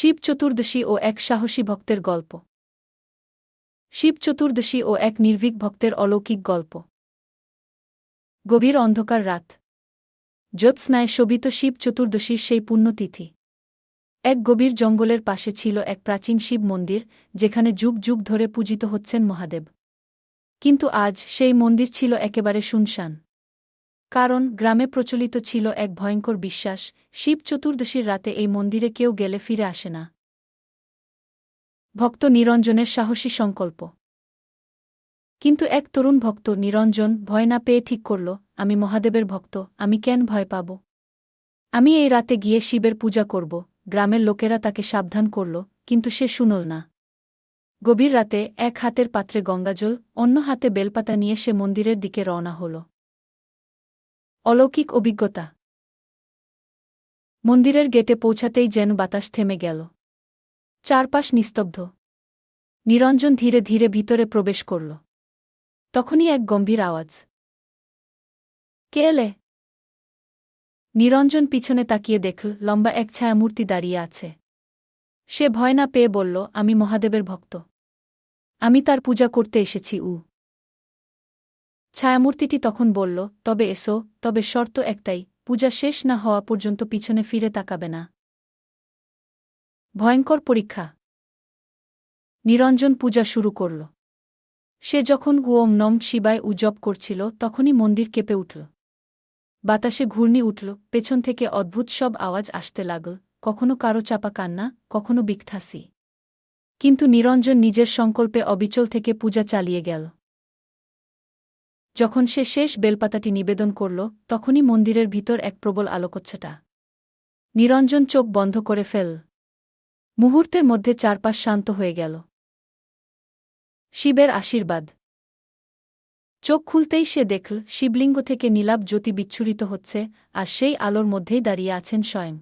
শিব চতুর্দশী ও এক সাহসী ভক্তের গল্প। শিব চতুর্দশী ও এক নির্ভীক ভক্তের অলৌকিক গল্প। গভীর অন্ধকার রাত। জ্যোৎস্নায় শোভিত শিব চতুর্দশীর সেই পুণ্যতিথি। এক গভীর জঙ্গলের পাশে ছিল এক প্রাচীন শিব মন্দির, যেখানে যুগ যুগ ধরে পূজিত হচ্ছেন মহাদেব। কিন্তু আজ সেই মন্দির ছিল একেবারে শুনশান। কারণ গ্রামে প্রচলিত ছিল এক ভয়ঙ্কর বিশ্বাস, শিব চতুর্দশীর রাতে এই মন্দিরে কেউ গেলে ফিরে আসে না। ভক্ত নিরঞ্জনের সাহসী সংকল্প। কিন্তু এক তরুণ ভক্ত নিরঞ্জন ভয় না পেয়ে ঠিক করল, আমি মহাদেবের ভক্ত, আমি কেন ভয় পাব? আমি এই রাতে গিয়ে শিবের পূজা করব। গ্রামের লোকেরা তাকে সাবধান করল, কিন্তু সে শুনল না। গভীর রাতে এক হাতের পাত্রে গঙ্গাজল, অন্য হাতে বেলপাতা নিয়ে সে মন্দিরের দিকে রওনা হল। অলৌকিক অভিজ্ঞতা। মন্দিরের গেটে পৌঁছাতেই যেন বাতাস থেমে গেল। চারপাশ নিস্তব্ধ। নিরঞ্জন ধীরে ধীরে ভিতরে প্রবেশ করল। তখনই এক গম্ভীর আওয়াজ। কে এলে? নিরঞ্জন পিছনে তাকিয়ে দেখল, লম্বা এক ছায়ামূর্তি দাঁড়িয়ে আছে। সে ভয় না পেয়ে বলল, আমি মহাদেবের ভক্ত। আমি তার পূজা করতে এসেছি উ ছায়ামূর্তিটি তখন বলল, তবে এসো, তবে শর্ত একটাই, পূজা শেষ না হওয়া পর্যন্ত পিছনে ফিরে তাকাবে না। ভয়ঙ্কর পরীক্ষা। নিরঞ্জন পূজা শুরু করল। সে যখন ওম নম শিবায় উজপ করছিল, তখনই মন্দির কেঁপে উঠল। বাতাসে ঘূর্ণি উঠল, পেছন থেকে অদ্ভুত সব আওয়াজ আসতে লাগল, কখনো কারও চাপা কান্না, কখনো বিকঠাসি। কিন্তু নিরঞ্জন নিজের সংকল্পে অবিচল থেকে পূজা চালিয়ে গেল। যখন সে শেষ বেলপাতাটি নিবেদন করল, তখনই মন্দিরের ভিতর এক প্রবল আলোকচ্ছটা। নিরঞ্জন চোখ বন্ধ করে ফেল। মুহূর্তের মধ্যে চারপাশ শান্ত হয়ে গেল। শিবের আশীর্বাদ। চোখ খুলতেই সে দেখল, শিবলিঙ্গ থেকে নীলাভ জ্যোতি বিচ্ছুরিত হচ্ছে, আর সেই আলোর মধ্যেই দাঁড়িয়ে আছেন স্বয়ং।